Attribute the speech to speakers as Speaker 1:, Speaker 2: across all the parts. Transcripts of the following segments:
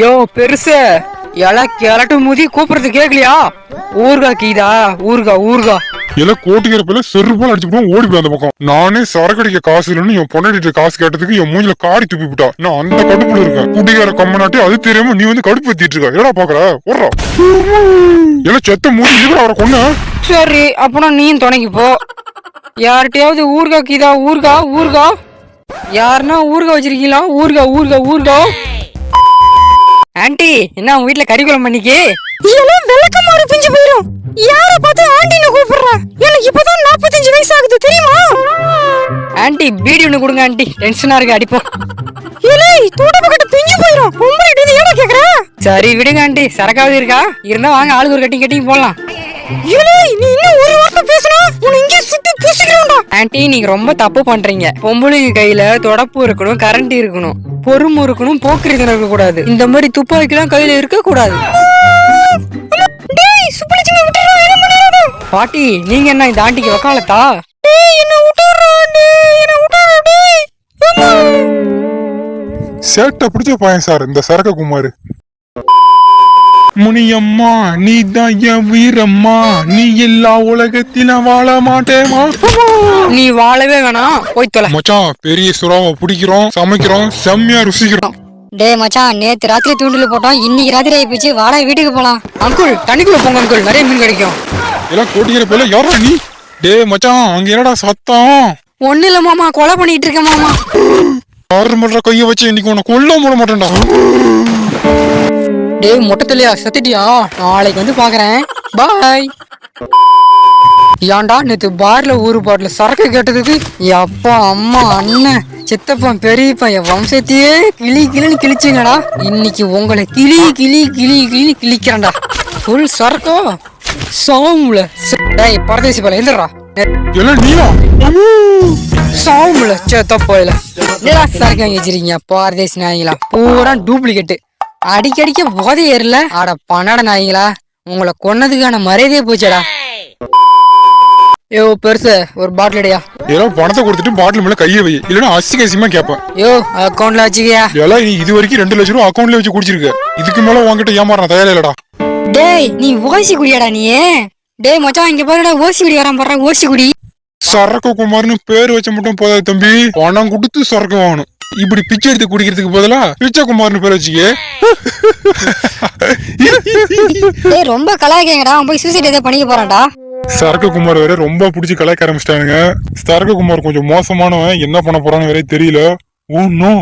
Speaker 1: யோ பெருசு. இல கிளட்டு முதி கூப்பிடுறது கேக்கலையா? ஊர்கா கீதா ஊர்கா ஊர்கா.
Speaker 2: இல்ல கோட்டிக்கிறப்பில செருப்பால் அடிச்சுட்டு ஓடி போய் அந்த பக்கம். நானே சரக்கு அடிக்க காசு இல்லைன்னு என் பொண்டாட்டிட்ட காசு கேட்டதுக்கு என் மூஞ்சில காரி துப்பி விட்டா. நான் அந்த கடுப்புல இருக்கேன். குடிகார கம்மனாட்டி அது தெரியாம நீ வந்து கடுப்பு ஏத்திட்டு இருக்க. ஏடா பாக்குற? ஓடுறா. இல்ல செத்த மூடி இதுல அவரை கொன்ன?
Speaker 1: சரி அப்புறம் நீயும் துணைக்கு போ. யார்கிட்டயாவது ஊர்கா கீதா ஊர்கா ஊர்கா. யாருன்னா ஊர்கா வச்சிருக்கீங்களா? ஊர்கா ஊர்கா ஊர்கா. ஆண்டி என்ன உங்க வீட்ல கறி குழம்பு பண்ணிக்கி? இதெல்லாம் விளக்கமாறு பிஞ்சு போயிடும் யார பார்த்து ஆண்டின்னு கூப்பிடுறா? எனக்கு இப்பதான் நாற்பத்தஞ்சு வயசு ஆகுது தெரியுமா? ஆண்டி பீடி ஒண்ணு கொடுங்க ஆண்டி. டென்ஷனா இருக்கு அடிப்போம் இலே தூட பக்கத்து பிஞ்சு போயிடும் பொம்பளைட்டு இது ஏடா கேக்குற? சரி விடுங்க ஆண்டி. சரக்காவது இருக்கா? இருந்தா வாங்க ஆளுக்கு ஒரு கட்டிங் கட்டிங் போடலாம். இலே நீ இன்னும் ஒரு வார்த்தை பேசுனா உன்னை இங்கே சுட்டு புசிக்கிறோம்டா ஆண்டி நீங்க ரொம்ப தப்பு பண்றீங்க. பொம்பளைங்க கையில தொடப்பு இருக்கணும் கரண்ட் இருக்கணும். பொறுமை இருக்கணும் போக்குறது இருக்க கூடாது இந்த மாதிரி துப்பாக்கிலாம் கையில இருக்க கூடாது பாட்டி நீங்க என்ன இந்த ஆண்டிக்கு வக்காலத்தா?
Speaker 2: சேட்டை பிடிச்ச பையன் சார் இந்த சரக்க குமார். முனியம்மா நீ தான் என் வீரம்மா. நீ எல்லா உலகத்தில வாழ மாட்டேமா
Speaker 1: நீ வாழவே வேணாம். போய் தொலை.
Speaker 2: மச்சான் பெரிய சுறாவை பிடிக்கிறோம் சமைக்கிறோம் செம்மையா ருசிக்கிறோம்.
Speaker 3: டேய் மச்சான் நேத்து ராத்திரி தூண்டில் போட்டோம். இன்னைக்கு ராத்திரி ஆகி போச்சு வாடா வீட்டுக்கு போலாம்.
Speaker 1: அங்குள் தண்ணிக்குள்ள போங்க அங்குள். நிறைய மீன் கிடைக்கும்.
Speaker 2: எல்லாம் கோட்டிக்கிற பேல. யாரா நீ? டேய் மச்சான் அங்க என்னடா சத்தம்?
Speaker 1: ஒண்ணு இல்ல மாமா. கொலை பண்ணிட்டு இருக்க மாமா.
Speaker 2: ஆறு மன்ற கைய வச்சு இன்னைக்கு உன்னை கொல்ல போட மாட்டேன்டா.
Speaker 1: டேய் மொட்டை தொழியா செத்துட்டியா? நாளைக்கு வந்து பாக்குறேன். பாய். ஏன்டா நேத்து பார்ல ஊரு பாட்டுல சரக்கு கேட்டதுக்கு அப்பா அம்மா அண்ணன் சித்தப்பன் பெரியப்பா என் வம்சத்தையே கிளி கிளின்னு கிழிச்சிங்கடா. இன்னைக்கு உங்களை கிளி கிளி கிளி கிளி கிழிக்கிறேன்டா. ஃபுல் சரக்கோ? சாவுல டேய் பரதேசி போல எந்திரா சாவுல சேத்த போயில. என்னடா சரக்கு வாங்கி வச்சிருக்கீங்க பாரதேசி நாய்ங்களா? பூரா டூப்ளிகேட் அடிக்கடிக்க போதை ஏறல? அட பன்னட நாய்ங்களா. உங்களை கொன்னதுக்கான மரியாதையே போச்சடா. யோ பெருசு ஒரு பாட்டில் அடியா
Speaker 2: ஏதோ பணத்தை கொடுத்துட்டு பாட்டில் மேல கையை வை. இல்லைன்னா அசிங்க அசிங்கமா கேட்பேன்.
Speaker 1: யோ அக்கௌண்ட்ல வச்சுக்கியா.
Speaker 2: எல்லாம் நீ இது வரைக்கும் ரெண்டு லட்சம் ரூபா அக்கௌண்ட்ல வச்சு குடிச்சிருக்க. இதுக்கு மேல உன்கிட்ட ஏமாறான் தயாரா இல்லடா.
Speaker 3: டேய் நீ ஓசி குடியாடா நீ. டேய் மச்சான் இங்க பாருடா ஓசி குடி வரான் பாடுறா ஓசி குடி.
Speaker 2: சரக்கு குமார்னு பேர் வச்ச மட்டும் போதாது தம்பி. பணம் கொடுத்து சரக்கு வாங்கணும். இப்படி பிச்சை எடுத்து குடிக்கிறதுக்கு பதிலா பிச்சை குமார்னு பேர் வச்சுக்க.
Speaker 3: ரொம்ப கலாய்க்கங்கடா. அவன் போய் சூசைட் எதாவது பண்ணிக்க போறான்டா.
Speaker 2: சரக்கு குமார் வேற ரொம்ப பிடிச்சி கலாய்க்க ஆரம்பிச்சிட்டானுங்க. சரக்கு குமார் கொஞ்சம் மோசமானவன். என்ன பண்ண போறான்னு வேற தெரியல. Oh no.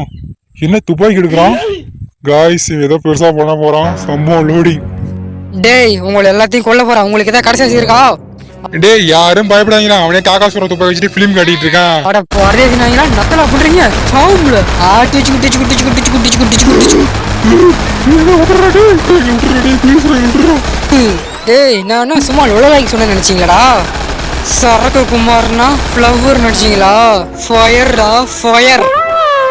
Speaker 2: என்ன துப்பாக்கி எடுக்கிறான்? காய்ஸ் ஏதோ பெருசா பண்ண போறான். சம்பவம் லோடிங்
Speaker 1: டேய் உங்களை எல்லாத்தையும் கொல்ல போறேன். உங்களுக்கு ஏதாவது கடைசி இருக்கா?
Speaker 2: டேய் யாரும் பயப்படாதீங்களா அவனே காக்காசுர துப்பாக்கி வச்சுட்டு பிலிம் காட்டிட்டு இருக்கான்.
Speaker 1: அட பரதேசி நாய்ங்களா நக்கலா பண்றீங்க சாவுல ஆட்டி வச்சு குட்டிச்சு குட்டிச்சு குட்டிச்சு குட்டிச்சு குட்டிச்சு குட்டிச்சு டேய் நான் சும்மா லொலலாய்க்கு சொன்ன நினைச்சீங்களாடா? சரக்கு குமார்னா ஃப்ளவர் நினைச்சீங்களா ஃபயர்டா ஃபயர்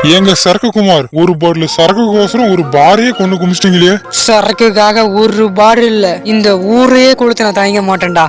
Speaker 2: ஏங்க சரக்கு குமார் ஒரு பாட்டில் சரக்கு கோசரம் ஒரு பாரையே கொண்டு குமிச்சிட்டீங்களே.
Speaker 1: சரக்குக்காக ஒரு பாடு இல்ல இந்த ஊரையே கொடுத்து நான் தயங்க மாட்டேன்டா.